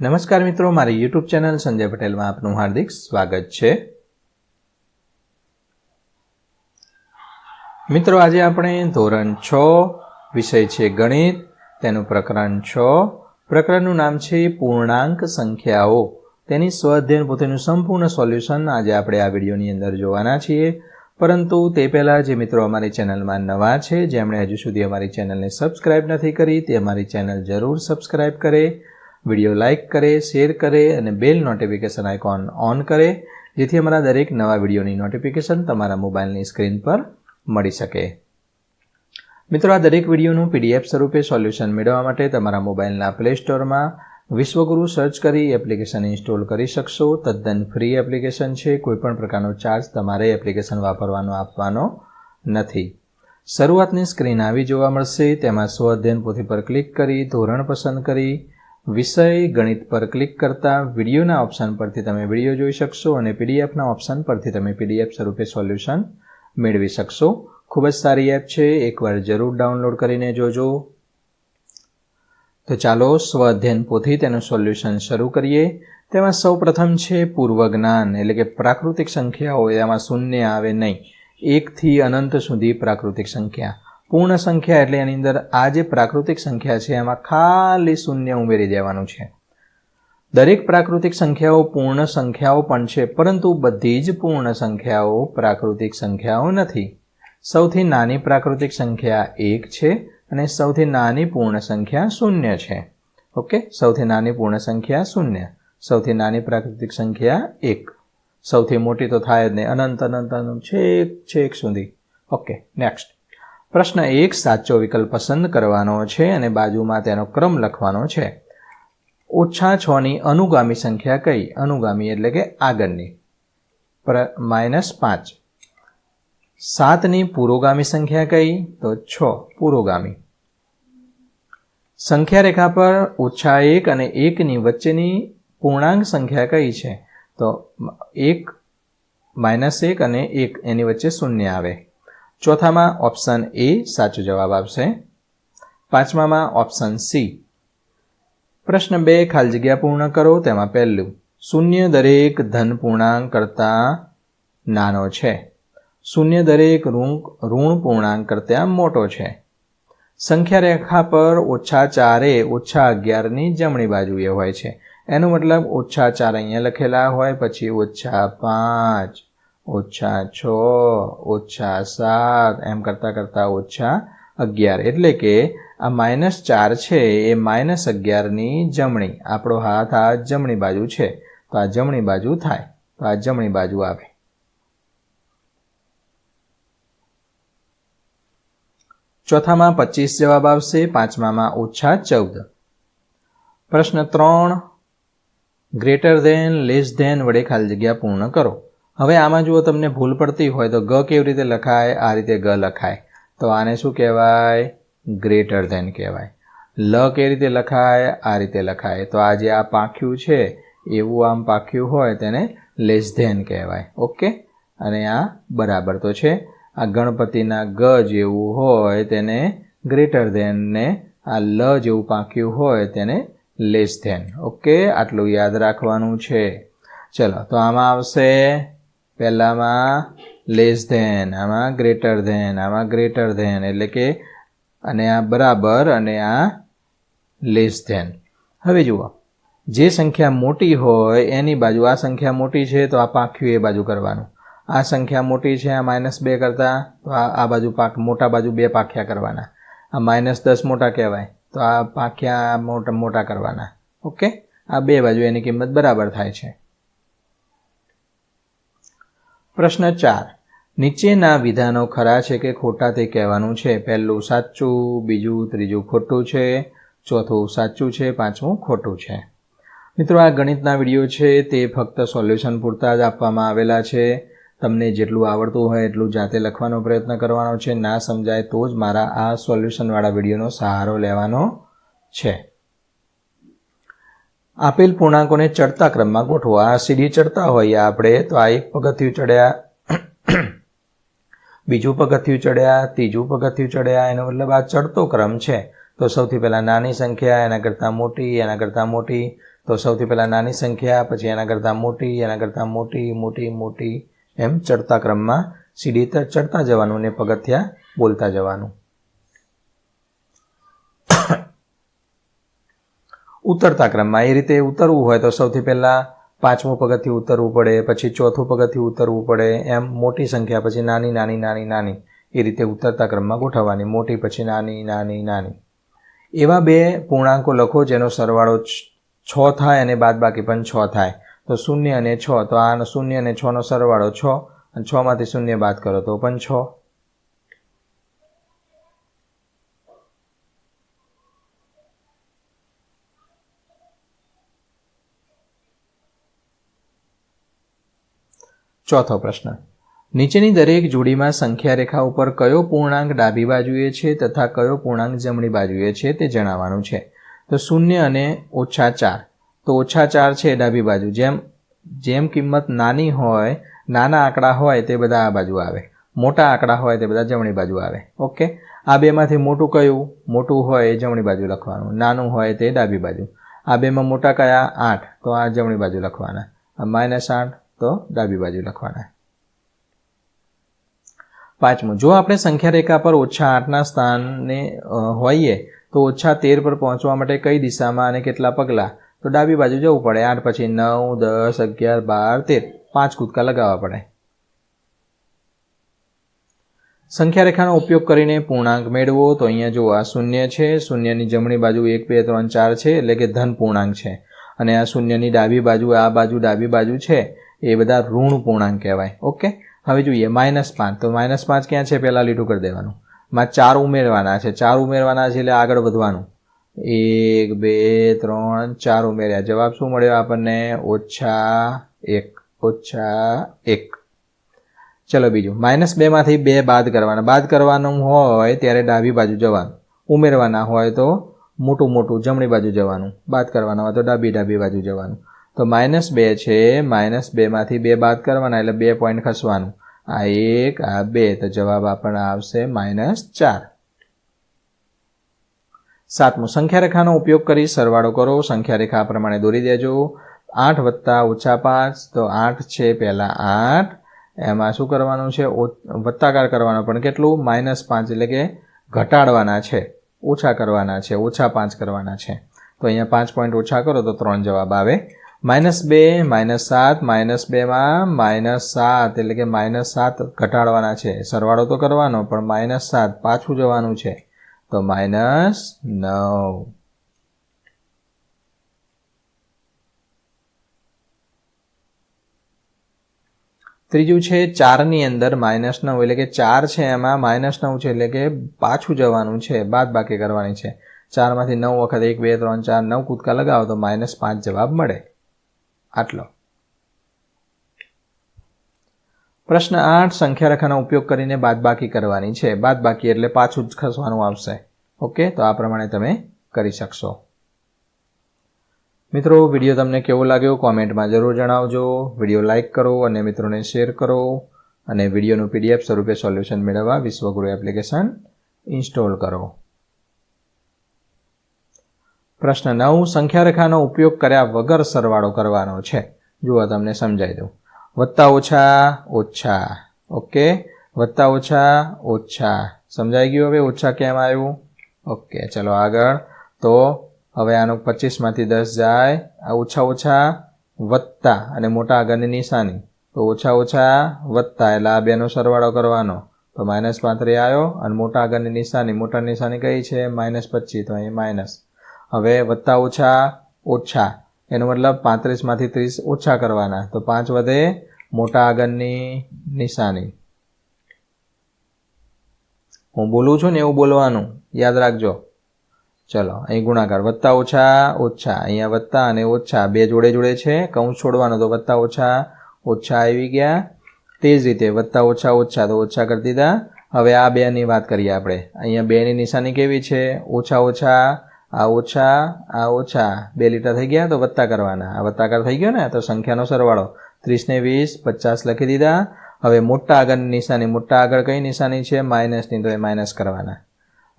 નમસ્કાર મિત્રો, મારી યુટ્યુબ ચેનલ સંજય પટેલમાં આપનું હાર્દિક સ્વાગત છે. મિત્રો, આજે આપણે ધોરણ છ વિષય છે ગણિત, તેનું પ્રકરણ છ. પ્રકરણનું નામ છે પૂર્ણાંક સંખ્યાઓ. તેની સ્વઅધ્યયન પોતેનું સંપૂર્ણ સોલ્યુશન આજે આપણે આ વિડીયોની અંદર જોવાના છીએ. પરંતુ તે પહેલાં, જે મિત્રો અમારી ચેનલમાં નવા છે, જેમણે હજુ સુધી અમારી ચેનલને સબસ્ક્રાઇબ નથી કરી, તે અમારી ચેનલ જરૂર સબસ્ક્રાઇબ કરે. વીડિયો લાઇક કરે, શેર કરે અને બેલ નોટિફિકેશન આઇકોન ઓન કરે, જેથી અમારા દરેક નવા વિડીયોની નોટિફિકેશન તમારા મોબાઈલની સ્ક્રીન પર મળી શકે. મિત્રો, આ દરેક વિડીયોનું પીડીએફ સ્વરૂપે સોલ્યુશન મેળવવા માટે તમારા મોબાઈલના પ્લે સ્ટોરમાં વિશ્વગુરુ સર્ચ કરી એપ્લિકેશન ઇન્સ્ટોલ કરી શકશો. તદ્દન ફ્રી એપ્લિકેશન છે. કોઈપણ પ્રકારનો ચાર્જ તમારે એપ્લિકેશન વાપરવાનો, આપવાનો નથી. શરૂઆતની સ્ક્રીન આવી જોવા મળશે. તેમાં સ્વ અધ્યયન પોથી પર ક્લિક કરી, ધોરણ પસંદ કરી વિષય ગણિત પર ક્લિક કરતાં વિડીયોના ઓપ્શન પરથી તમે વીડિયો જોઈ શકશો અને પીડીએફના ઓપ્શન પરથી તમે પીડીએફ સ્વરૂપે સોલ્યુશન મેળવી શકશો. ખૂબ જ સારી એપ છે, એકવાર જરૂર ડાઉનલોડ કરીને જોજો. તો ચાલો સ્વ અધ્યયન પોથી તેનું સોલ્યુશન શરૂ કરીએ. તેમાં સૌ પ્રથમ છે પૂર્વ જ્ઞાન એટલે કે પ્રાકૃતિક સંખ્યાઓ. એમાં શૂન્ય આવે નહીં. એકથી અનંત સુધી પ્રાકૃતિક સંખ્યા. પૂર્ણ સંખ્યા એટલે એની અંદર આ જે પ્રાકૃતિક સંખ્યા છે, એમાં ખાલી શૂન્ય ઉમેરી દેવાનું છે. દરેક પ્રાકૃતિક સંખ્યાઓ પૂર્ણ સંખ્યાઓ પણ છે, પરંતુ બધી જ પૂર્ણ સંખ્યાઓ પ્રાકૃતિક સંખ્યાઓ નથી. સૌથી નાની પ્રાકૃતિક સંખ્યા એક છે અને સૌથી નાની પૂર્ણ સંખ્યા શૂન્ય છે. ઓકે? સૌથી નાની પૂર્ણ સંખ્યા શૂન્ય. સૌથી નાની પ્રાકૃતિક સંખ્યા એક. સૌથી મોટી તો થાય જ નહીં. અનંત અનંત અનંત, છેક છેક સુધી. Okay, next. પ્રશ્ન એક, સાચો વિકલ્પ પસંદ કરવાનો છે અને બાજુમાં તેનો ક્રમ લખવાનો છે. ઓછા છની અનુગામી સંખ્યા કઈ? અનુગામી એટલે કે આગળની. માઇનસ પાંચ. સાતની પુરોગામી સંખ્યા કઈ? તો છ પુરોગામી. સંખ્યા રેખા પર ઓછા એક અને એકની વચ્ચેની પૂર્ણાંક સંખ્યા કઈ છે? તો એક, માઇનસ એક અને એક એની વચ્ચે શૂન્ય આવે. ચોથામાં ઓપ્શન એ સાચો જવાબ આપશે. પાંચમામાં ઓપ્શન સી પ્રશ્ન બે, ખાલી જગ્યા પૂર્ણ કરો, તેમાં પહેલું. શૂન્ય દરેક ધન પૂર્ણાંક કરતાં નાનો છે. શૂન્ય દરેક ઋણ ઋણ પૂર્ણાંક કરતાં મોટો છે. સંખ્યા રેખા પર ઓછા ચારે, ઓછા અગિયારની જમણી બાજુએ હોય છે. એનો મતલબ ઓછા ચાર અહીંયા લખેલા હોય, પછી ઓછા પાંચ. ઓછા છ, ઓછા સાત, એમ કરતાં કરતાં ઓછા અગિયાર. એટલે કે આ માઇનસ ચાર છે, એ માઇનસ અગિયારની જમણી. આપણો હાથ આ જમણી બાજુ છે. તો આ જમણી બાજુ થાય. તો આ જમણી બાજુ આવે. ચોથામાં પચીસ જવાબ આવશે, પાંચમામાં ઓછા ચૌદ. પ્રશ્ન ત્રણ ગ્રેટર ધેન લેસ ધેન વડે ખાલી જગ્યા પૂર્ણ કરો. હવે આમાં જુઓ તમને ભૂલ પડતી હોય તો ગ કેવી રીતે લખાય? આ રીતે ગ લખાય. તો આને શું કહેવાય? ગ્રેટર ધેન કહેવાય. લ કેવી રીતે લખાય? આ રીતે લખાય. તો આ જે આ પાંખ્યું છે, એવું આમ પાંખ્યું હોય તેને લેસ ધેન કહેવાય. ઓકે અને આ બરાબર તો છે. આ ગણપતિના ગ જેવું હોય તેને ગ્રેટર ધેન ને આ લ જેવું પાંખ્યું હોય તેને લેસ ધેન ઓકે આટલું યાદ રાખવાનું છે. ચલો, તો આમાં આવશે પહેલામાં લેસ ધેન આમાં ગ્રેટર ધેન આમાં ગ્રેટર ધેન એટલે કે અને આ બરાબર અને આ લેસ ધેન હવે જુઓ, જે સંખ્યા મોટી હોય એની બાજુ, આ સંખ્યા મોટી છે તો આ પાંખ્યું એ બાજુ કરવાનું. આ સંખ્યા મોટી છે, આ માઇનસ બે કરતાં, તો આ આ બાજુ પાક મોટા બાજુ બે પાખ્યા કરવાના. આ માઇનસ દસ મોટા કહેવાય, તો આ પાખ્યા મોટા મોટા કરવાના. ઓકે? આ બે બાજુ એની કિંમત બરાબર થાય છે. પ્રશ્ન ચાર. નીચેના વિધાનો ખરા છે કે ખોટા તે કહેવાનું છે? પહેલું સાચું, બીજું ત્રીજું ખોટું છે, ચોથું સાચું છે, પાંચમું ખોટું છે. મિત્રો, આ ગણિતના વીડિયો છે, તે ફક્ત સોલ્યુશન પૂરતા જ આપવામાં આવેલા છે. તમને જેટલું આવડતું હોય એટલું જાતે લખવાનો પ્રયત્ન કરવાનો છે. ના સમજાય તો જ મારા આ સોલ્યુશનવાળા વિડીયોનો સહારો લેવાનો છે. આપેલ પૂર્ણાંકોને ચડતા ક્રમમાં ગોઠવો. આ સીડી ચડતા હોઈએ આપણે તો આ એક પગથિયું ચડ્યા. બીજું પગથિયું ચડ્યા, ત્રીજું પગથિયું ચડ્યા, એનો મતલબ આ ચડતો ક્રમ છે. તો સૌથી પહેલાં નાની સંખ્યા, એના કરતાં મોટી, એના કરતાં મોટી. તો સૌથી પહેલાં નાની સંખ્યા, પછી એના કરતાં મોટી, એના કરતાં મોટી મોટી મોટી. એમ ચડતા ક્રમમાં સીડી ચડતા જવાનું ને પગથિયા બોલતા જવાનું. ઉતરતા ક્રમમાં. એ રીતે ઉતરવું હોય તો સૌથી પહેલાં પાંચમું પગથિયું ઉતરવું પડે, પછી ચોથું પગથિયું ઉતરવું પડે, એમ મોટી સંખ્યા, પછી નાની નાની નાની નાની એ રીતે ઉતરતા ક્રમમાં ગોઠવવાની. મોટી, પછી નાની નાની નાની. એવા બે પૂર્ણાંકો લખો જેનો સરવાળો છ થાય અને બાદ બાકી પણ છ થાય. તો શૂન્ય અને છ, તો આ શૂન્ય અને છનો સરવાળો છ, અને છમાંથી શૂન્ય બાદ કરો તો પણ છ. ચોથો પ્રશ્ન. નીચેની દરેક જોડીમાં સંખ્યા રેખા ઉપર કયો પૂર્ણાંક ડાબી બાજુએ છે તથા કયો પૂર્ણાંક જમણી બાજુએ છે તે જણાવવાનું છે. તો શૂન્ય અને ઓછા ચાર. તો ઓછા ચાર છે ડાબી બાજુ. જેમ જેમ કિંમત નાની હોય, નાના આંકડા હોય તે બધા આ બાજુ આવે. મોટા આંકડા હોય તે બધા જમણી બાજુ આવે. ઓકે? આ બેમાંથી મોટું કયું? મોટું હોય એ જમણી બાજુ લખવાનું. નાનું હોય તે ડાબી બાજુ. આ બેમાં મોટા કયા? આઠ. તો આ જમણી બાજુ લખવાના. માઇનસ આઠ તો ડાબી બાજુ લખવાના. પાંચમું, જો આપણે સંખ્યા રેખા પર ઓછા આઠના સ્થાને હોઈએ, તો ઓછા તેર પર પહોંચવા માટે કઈ દિશામાં અને કેટલા પગલાં? તો ડાબી બાજુ જવું પડે. આઠ પછી નવ, દસ, અગિયાર, બાર, તેર. પાંચ કૂદકા લગાવવા પડે. સંખ્યા રેખાનો ઉપયોગ કરીને પૂર્ણાંક મેળવો તો અહીંયા જો આ શૂન્ય છે. શૂન્યની જમણી બાજુ એક, બે, ત્રણ, ચાર છે, એટલે કે ધન પૂર્ણાંક છે. અને આ શૂન્યની ડાબી બાજુ, આ બાજુ ડાબી બાજુ છે. એ બધા ઋણ પૂર્ણાંક કહેવાય. ઓકે હવે જોઈએ માઇનસ પાંચ. તો માઇનસ પાંચ ક્યાં છે? પહેલાં લીટું કરી દેવાનું. માં ચાર ઉમેરવાના છે. ચાર ઉમેરવાના છે એટલે આગળ વધવાનું. એક, બે, ત્રણ, ચાર ઉમેર્યા. જવાબ શું મળ્યો આપણને? ઓછા એક. ઓછા એક. ચલો બીજું. માઇનસ બેમાંથી બે બાદ કરવાના. બાદ કરવાનું હોય ત્યારે ડાબી બાજુ જવાનું. ઉમેરવાના હોય તો મોટું મોટું જમણી બાજુ જવાનું. બાદ કરવાના હોય તો ડાબી ડાબી બાજુ જવાનું. તો માઇનસ બે છે માઇનસ બેમાંથી બે બાદ કરવાના એટલે બે પોઈન્ટ ખસવાનું. આ એક, આ બે, તો જવાબ આપણને આવશે માઇનસ ચાર. સાતમું સંખ્યા રેખાનો ઉપયોગ કરી સરવાળો કરો. સંખ્યા રેખા પ્રમાણે દોરી દેજો. આઠ વત્તા ઓછા પાંચ, તો આઠ છે પહેલાં આઠ. એમાં શું કરવાનું છે? વત્તાકાર કરવાનો પણ કેટલું? માઇનસ પાંચ એટલે કે ઘટાડવાના છે. ઓછા કરવાના છે, ઓછા પાંચ કરવાના છે. તો અહીંયા પાંચ પોઈન્ટ ઓછા કરો તો ત્રણ જવાબ આવે. માઇનસ બે, માઇનસ સાત, માઇનસ બેમાં માઇનસ સાત, એટલે કે માઇનસ સાત ઘટાડવાના છે. સરવાળો તો કરવાનો, પણ માઇનસ સાત પાછું જવાનું છે. તો માઇનસ નવ. ત્રીજું છે ચારની અંદર માઇનસ નવ, એટલે કે ચાર છે એમાં માઇનસ નવ છે, એટલે કે પાછું જવાનું છે. બાદ બાકી કરવાની છે. ચારમાંથી નવ વખત એક, બે, ત્રણ, ચાર, નવ કૂદકા લગાવો તો માઇનસ પાંચ જવાબ મળે. આટલો. પ્રશ્ન આઠ સંખ્યા રેખાનો ઉપયોગ કરીને બાદબાકી કરવાની છે. બાદબાકી એટલે પાછું જ ખસવાનું આવશે. ઓકે, તો આ પ્રમાણે તમે કરી શકશો. મિત્રો, વીડિયો તમને કેવો લાગ્યો કોમેન્ટમાં જરૂર જણાવજો. વીડિયો લાઇક કરો અને મિત્રોને શેર કરો અને વિડીયોનું પીડીએફ સ્વરૂપે સોલ્યુશન મેળવવા વિશ્વગુરુ એપ્લિકેશન ઇન્સ્ટોલ કરો. પ્રશ્ન નવ, સંખ્યારેખાનો ઉપયોગ કર્યા વગર સરવાળો કરવાનો છે. જુઓ, તમને સમજાવી દઉં. વત્તા ઓછા ઓછા. ઓકે? વત્તા ઓછા ઓછા. સમજાઈ ગયું હવે? ઓછા કેમ આવ્યું? ઓકે, ચલો આગળ. તો હવે આનું પચીસમાંથી દસ જાય. આ ઓછા ઓછા વત્તા અને મોટા આગળની નિશાની. તો ઓછા ઓછા વત્તા, એટલે આ બેનો સરવાળો કરવાનો. તો માઇનસ પાંત્રી આવ્યો અને મોટા આગળની નિશાની. મોટા નિશાની કઈ છે? માઇનસ પચીસ, તો અહીં માઇનસ. હવે વત્તા ઓછા ઓછા. એનો મતલબ પાંત્રીસમાંથી ત્રીસ ઓછા કરવાના. તો પાંચ વધે મોટા આગળની નિશાની. હું બોલું છું ને એવું બોલવાનું. યાદ રાખજો. ચલો, અહીં ગુણાકાર. વત્તા ઓછા ઓછા. અહીંયા વત્તા અને ઓછા. બે જોડે જોડે છે. કૌંસ છોડવાનો. તો વત્તા ઓછા ઓછા આવી ગયા. તે જ રીતે વત્તા ઓછા ઓછા. તો ઓછા કરી દીધા. હવે આ બેની વાત કરીએ આપણે. અહીંયા બેની નિશાની કેવી છે? ઓછા ઓછા આ ઓછા આ ઓછા. બે લીટા થઈ ગયા તો વત્તા કરવાના. આ વત્તાકાર થઈ ગયો ને, તો સંખ્યાનો સરવાળો. ત્રીસને વીસ, પચાસ લખી દીધા. હવે મોટા આગળની નિશાની, મોટા આગળ કઈ નિશાની છે? માઇનસની, તો એ માઇનસ કરવાના.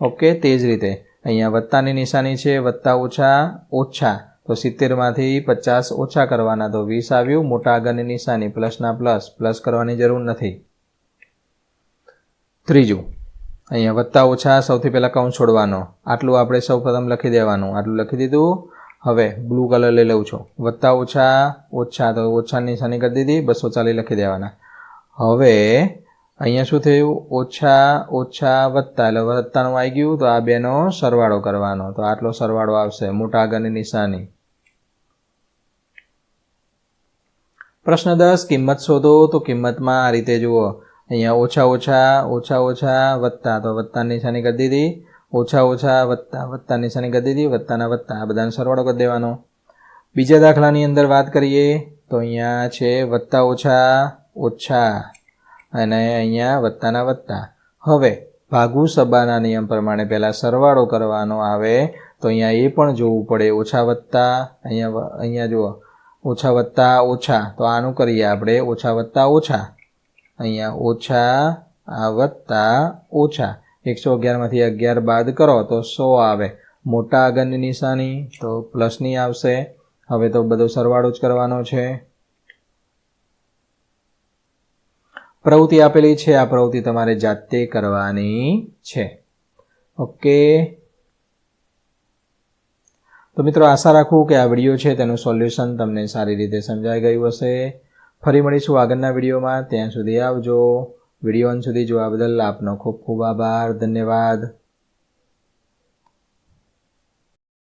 ઓકે, તે જ રીતે. અહીંયા વત્તાની નિશાની છે, વત્તા ઓછા ઓછા. તો સિત્તેરમાંથી પચાસ ઓછા કરવાના, તો વીસ આવ્યું. મોટા આગળની નિશાની, પ્લસના પ્લસ. પ્લસ કરવાની જરૂર નથી. ત્રીજું. અહીંયા વત્તા ઓછા સૌથી પહેલાં કૌંસ છોડવાનો. આટલું આપણે સૌ પ્રથમ લખી દેવાનું. આટલું લખી દીધું. હવે બ્લુ કલર લઈ લઉં છું. વત્તા ઓછા ઓછા, તો ઓછાની નિશાની કરી દીધી. બસો ચાલીસ લખી દેવાના. હવે અહીંયા શું થયું? ઓછા ઓછા, વત્તા. એટલે વત્તાનું આવી ગયું, તો આ બેનો સરવાળો કરવાનો. તો આટલો સરવાળો આવશે. મોટા આગળની નિશાની. પ્રશ્ન દસ, કિંમત શોધો. તો કિંમતમાં આ રીતે જુઓ. અહીંયા ઓછા ઓછા ઓછા ઓછા વત્તા તો વત્તાની નિશાની કરી દીધી. ઓછા ઓછા વત્તા વત્તા નિશાની કરી દીધી. વત્તાના વત્તા આ બધાનો સરવાળો કરી દેવાનો. બીજા દાખલાની અંદર વાત કરીએ તો અહીંયા છે વત્તા ઓછા ઓછા. અને અહીંયા વત્તાના વત્તા હવે ભાગુ સબાના નિયમ પ્રમાણે પહેલાં સરવાળો કરવાનો આવે. તો અહીંયા એ પણ જોવું પડે. ઓછા વત્તા અહીંયા અહીંયા જુઓ. ઓછા વત્તા ઓછા. તો આનું કરીએ આપણે. ઓછા વત્તા ઓછા. અહીંયા ઓછા, આ વત્તા ઓછા. એકસો અગિયારમાંથી અગિયાર બાદ કરો તો સો આવે. મોટા આગળની નિશાની તો પ્લસની આવશે. હવે તો બધો સરવાળો જ કરવાનો છે. પ્રવૃત્તિ આપેલી છે. આ પ્રવૃત્તિ તમારે જાતે કરવાની છે. ઓકે. તો મિત્રો આશા રાખું કે આ વીડિયો છે તેનું સોલ્યુશન તમને સારી રીતે સમજાઈ ગયું હશે. ફરી મળીશું આગળના વિડીયોમાં. ત્યાં સુધી આવજો. વીડિયો અંત સુધી જોવા બદલ આપનો ખૂબ ખૂબ આભાર. ધન્યવાદ.